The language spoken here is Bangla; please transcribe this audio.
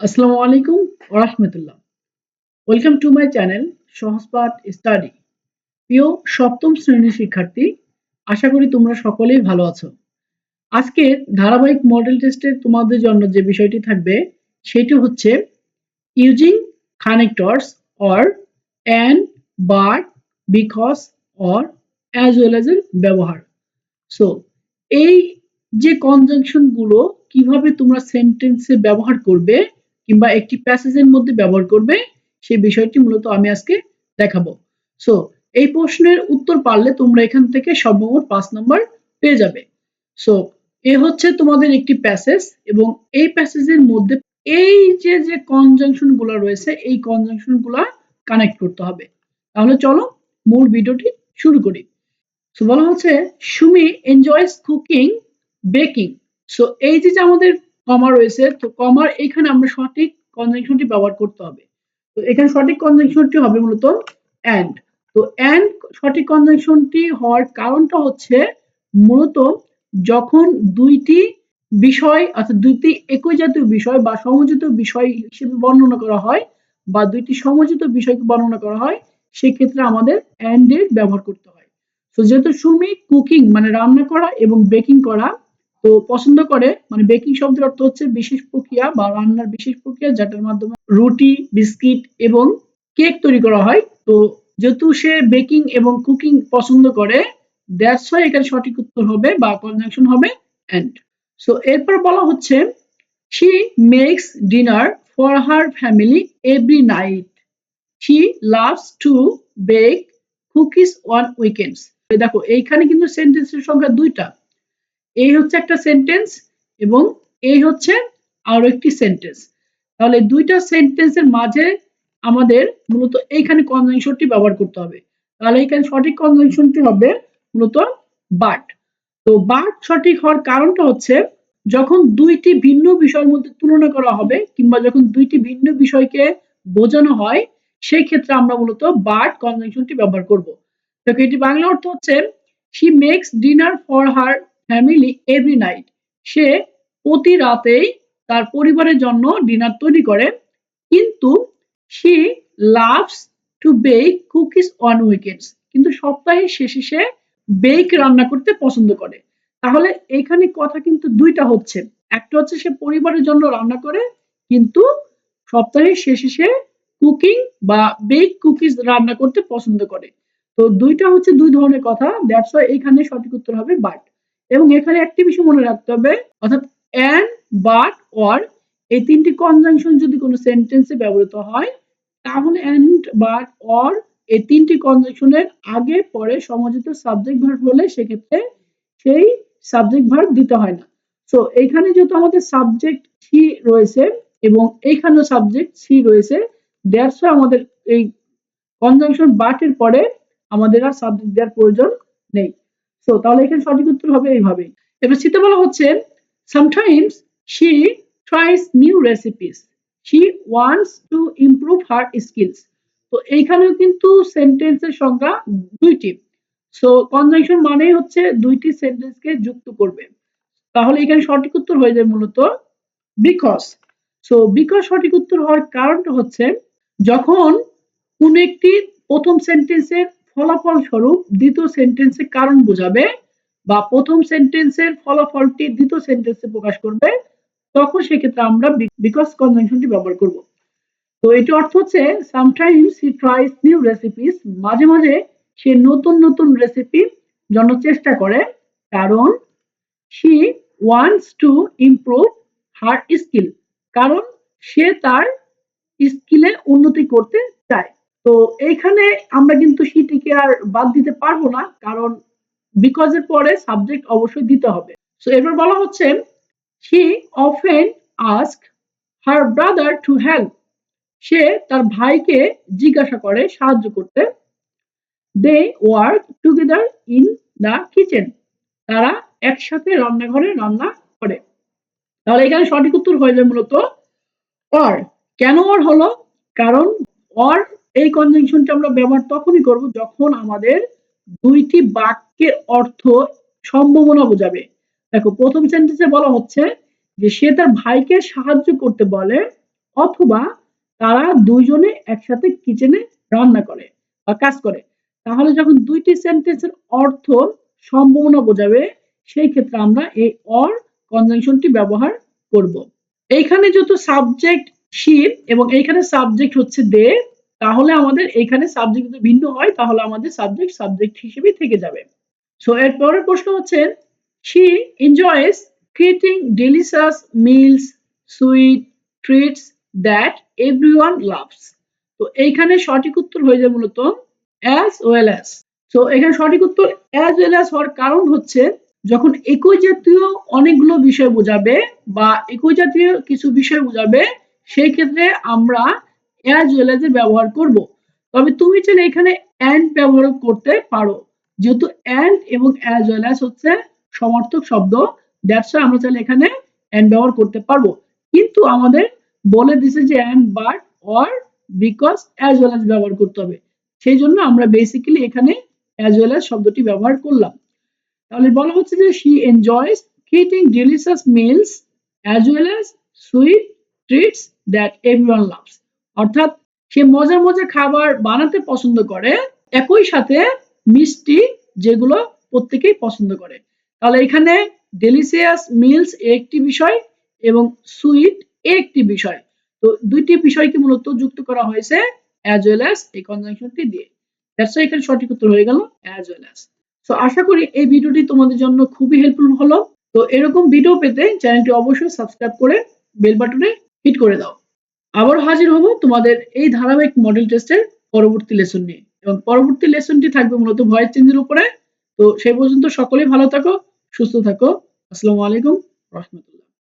আসসালামু আলাইকুম ওরহমতুল্লাহ welcome to my channel Sahajpath study প্রিয় সপ্তম শ্রেণির শিক্ষার্থী, আশা করি তোমরা সকলেই ভালো আছো। আজকে ধারাবাহিক মডেল টেস্টের তোমাদের জন্য যে বিষয়টি থাকবে, সেটি হচ্ছে using connectors or and but because or as well as এর ব্যবহার। সো এই যে কনজাংশনগুলো কীভাবে তোমরা সেন্টেন্সে ব্যবহার করবে কিংবা একটি প্যাসেজের মধ্যে ব্যবহার করবে, সেই বিষয়টি মূলত আমি আজকে দেখাবো। সো এই প্রশ্নের উত্তর পারলে তোমরা এখান থেকে সর্বমোট পাঁচ নম্বর পেয়ে যাবে। সো এ হচ্ছে তোমাদের একটি প্যাসেজ এবং এই প্যাসেজের মধ্যে এই যে যে কনজাংশনগুলো রয়েছে, এই কনজাংশনগুলা কানেক্ট করতে হবে। তাহলে চলো মূল ভিডিওটি শুরু করি। সো বলা হচ্ছে, Sumi enjoys cooking baking so এই যে আমাদের কমা রয়েছে, তো কমার এখানে আমরা সঠিক কনজাংশনটি ব্যবহার করতে হবে। তো এখানে সঠিক কনজাংশনটি হবে মূলত অ্যান্ড তো অ্যান্ড সঠিক কনজাংশনটি হওয়ার কারণটা হচ্ছে মূলত যখন দুইটি বিষয়, অর্থাৎ দুইটি একই জাতীয় বিষয় বা সমযোজিত বিষয় হিসেবে বর্ণনা করা হয় বা দুইটি সমযোজিত বিষয়কে বর্ণনা করা হয়, সেক্ষেত্রে আমাদের অ্যান্ড এর ব্যবহার করতে হয়। তো যেহেতু সুমি কুকিং মানে রান্না করা এবং বেকিং করা তো পছন্দ করে মানে বেকিং শব্দের অর্থ হচ্ছে বিশেষ প্রক্রিয়া বা রান্নার বিশেষ প্রক্রিয়া যেটার মাধ্যমে রুটি, বিস্কিট এবং কেক তৈরি করা হয়। তো যেহেতু সে বেকিং এবং কুকিং পছন্দ করে দ্যাটস ওয়াই এখানে সঠিক উত্তর হবে বা কনজাংশন হবে এন্ড সো এরপর বলা হচ্ছে she makes dinner for her family every night she loves to bake cookies on weekends দেখো, এইখানে কিন্তু সেন্টেন্সের সংখ্যা দুইটা। এই হচ্ছে একটা সেন্টেন্স এবং এই হচ্ছে আরও একটি সেন্টেন্স তাহলে দুইটা সেন্টেন্সের মাঝে আমাদের মূলত এইখানে কনজাংশনটি ব্যবহার করতে হবে। তাহলে এখানে সঠিক কনজাংশনটি হবে মূলত বাট তো বাট সঠিক হওয়ার কারণটা হচ্ছে যখন দুইটি ভিন্ন বিষয়ের মধ্যে তুলনা করা হবে কিংবা যখন দুইটি ভিন্ন বিষয়কে বোঝানো হয় সেই ক্ষেত্রে আমরা মূলত বাট কনজাংশনটি ব্যবহার করব। তো এটি বাংলা অর্থ হচ্ছে she makes dinner for her family every night সে প্রতি রাতেই তার পরিবারের জন্য ডিনার তৈরি করে। কিন্তু she loves to bake cookies on weekends কিন্তু সপ্তাহের শেষে সে বেক রান্না করতে পছন্দ করে। তাহলে এখানে কথা কিন্তু দুইটা হচ্ছে। একটা হচ্ছে সে পরিবারের জন্য রান্না করে, কিন্তু সপ্তাহের শেষে সে কুকিং বা বেক কুকিজ রান্না করতে পছন্দ করে। তো দুইটা হচ্ছে দুই ধরনের কথা। দ্যাটস এখানে সঠিক উত্তর হবে বাট এবং এখানে একটি বিষয় মনে রাখতে হবে, অর্থাৎ অ্যান্ড বাট অর এই তিনটি কনজাংশন যদি কোনো সেন্টেন্সে ব্যবহৃত হয়, তাহলে অ্যান্ড বাট অর এই তিনটি কনজাংশনের আগে, পরে সমযোজিত সাবজেক্ট ভার্ব হলে সেক্ষেত্রে সেই সাবজেক্ট ভার্ব দিতে হয় না। সো এখানে যেহেতু আমাদের সাবজেক্ট সি রয়েছে এবং এইখানেও সাবজেক্ট সি রয়েছে দ্যাটস আমাদের এই কনজাংশন বাটের পরে আমাদের আর সাবজেক্ট দেওয়ার প্রয়োজন নেই। সো তাহলে এখানে সঠিক উত্তর হবে এইভাবে। এবার শীতে বলা হচ্ছে sometimes she tries new recipes she wants to improve her skills তো এইখানেও কিন্তু সেন্টেন্সের সংখ্যা দুইটি। সো কনজাংশন মানেই হচ্ছে দুইটি সেন্টেন্সকে যুক্ত করবে। তাহলে এখানে সঠিক উত্তর হয়ে যায় মূলত বিকজ সো বিকজ সঠিক উত্তর হওয়ার কারণটা হচ্ছে, যখন কোন একটি প্রথম সেন্টেন্সের ফলাফল স্বরূপ দ্বিতীয় সেন্টেন্সে কারণ বোঝাবে বা প্রথম সেন্টেন্সের ফলাফলটি দ্বিতীয় সেন্টেন্সে প্রকাশ করবে, তখন সেক্ষেত্রে আমরা বিকজ কনজাংশনটি ব্যবহার করব। তো এটি অর্থ হচ্ছে sometimes he tries new recipes মাঝে মাঝে সে নতুন নতুন রেসিপি জন্য চেষ্টা করে, কারণ she wants to improve her skill কারণ সে তার স্কিলে উন্নতি করতে চায়। তো এইখানে আমরা কিন্তু সিটিকে আর বাদ দিতে পারব না, কারণ বিকজ এর পরে সাবজেক্ট অবশ্যই দিতে হবে। সো এরপর বলা হচ্ছে he often ask her brother to help সে তার ভাইকে জিজ্ঞাসা করে সাহায্য করতে। They work together in the kitchen তারা একসাথে রান্নাঘরে রান্না করে। তাহলে এখানে সঠিক উত্তর হয়ে যায় মূলত অর কেন অর হলো? কারণ অর এই কনজাংশনটা আমরা ব্যবহার তখনই করব যখন আমাদের দুইটি বাক্যের অর্থ সম্ভাবনা বোঝাবে। দেখো, প্রথম সেন্টেন্সে বলা হচ্ছে যে, সে তার ভাইকে সাহায্য করতে বলে অথবা তারা দুইজনে একসাথে কিচেনে রান্না করে বা কাজ করে। তাহলে যখন দুইটি সেন্টেন্সের অর্থ সম্ভাবনা বোঝাবে, সেই ক্ষেত্রে আমরা এই অর কনজাংশনটি ব্যবহার করব। এইখানে যেহেতু সাবজেক্ট শি এবং এইখানে সাবজেক্ট হচ্ছে দে তাহলে আমাদের এইখানে সাবজেক্ট যদি ভিন্ন হয়, তাহলে আমাদের সাবজেক্ট সাবজেক্ট হিসেবে থেকে যাবে। সো এর পরের প্রশ্ন হচ্ছে she enjoys creating delicious meals sweet treats that everyone loves তো এইখানে সঠিক উত্তর হয়ে যায় মূলত অ্যাজ ওয়েল অ্যাজ তো এখানে সঠিক উত্তর অ্যাজ ওয়েল অ্যাজ হওয়ার কারণ হচ্ছে, যখন একই জাতীয় অনেকগুলো বিষয় বোঝাবে বা একই জাতীয় কিছু বিষয় বোঝাবে সেই ক্ষেত্রে আমরা অ্যাজ ওয়েল অ্যাজ ব্যবহার করব। তবে তুমি চাইলে এখানে অ্যান্ড ব্যবহার করতে পারো। যেহেতু অ্যান্ড এবং অ্যাজ ওয়েল অ্যাজ হচ্ছে সমার্থক শব্দ দ্যাটস আমরা চাইলে এখানে অ্যান্ড ব্যবহার করতে পারব। কিন্তু আমাদের বলে দিছে যে and but or because as well as ব্যবহার করতে হবে। সেই জন্য আমরা বেসিক্যালি এখানে অ্যাজ ওয়েল অ্যাজ শব্দটি ব্যবহার করলাম। তাহলে বলা হচ্ছে যে she enjoys creating delicious meals as well as sweet treats that everyone loves অর্থাৎ সে মজার মজার খাবার বানাতে পছন্দ করে, একই সাথে মিষ্টি যেগুলো প্রত্যেকেই পছন্দ করে। তাহলে এখানে ডেলিশিয়াস মিলস একটি বিষয় এবং সুইট একটি বিষয়। তো দুইটি বিষয়কে মূলত যুক্ত করা হয়েছে অ্যাজ ওয়েল অ্যাজ এই কনজাংশনটি দিয়ে। দ্যাটস এখানে সঠিক উত্তর হয়ে গেল অ্যাজ ওয়েল অ্যাজ তো আশা করি এই ভিডিওটি তোমাদের জন্য খুবই হেল্পফুল হলো। তো এরকম ভিডিও পেতে চ্যানেলটি অবশ্যই সাবস্ক্রাইব করে বেল বাটনে হিট করে দাও। আবার হাজির হব তোমাদের এই ধারাবাহিক মডেল টেস্টের পরবর্তী লেসন নিয়ে। এবং পরবর্তী লেসনটি থাকবে মূলত ভয়েস চেঞ্জের উপরে। তো সেই পর্যন্ত সকলেই ভালো থাকো, সুস্থ থাকো। আসসালামু আলাইকুম, রহমতুল্লাহ।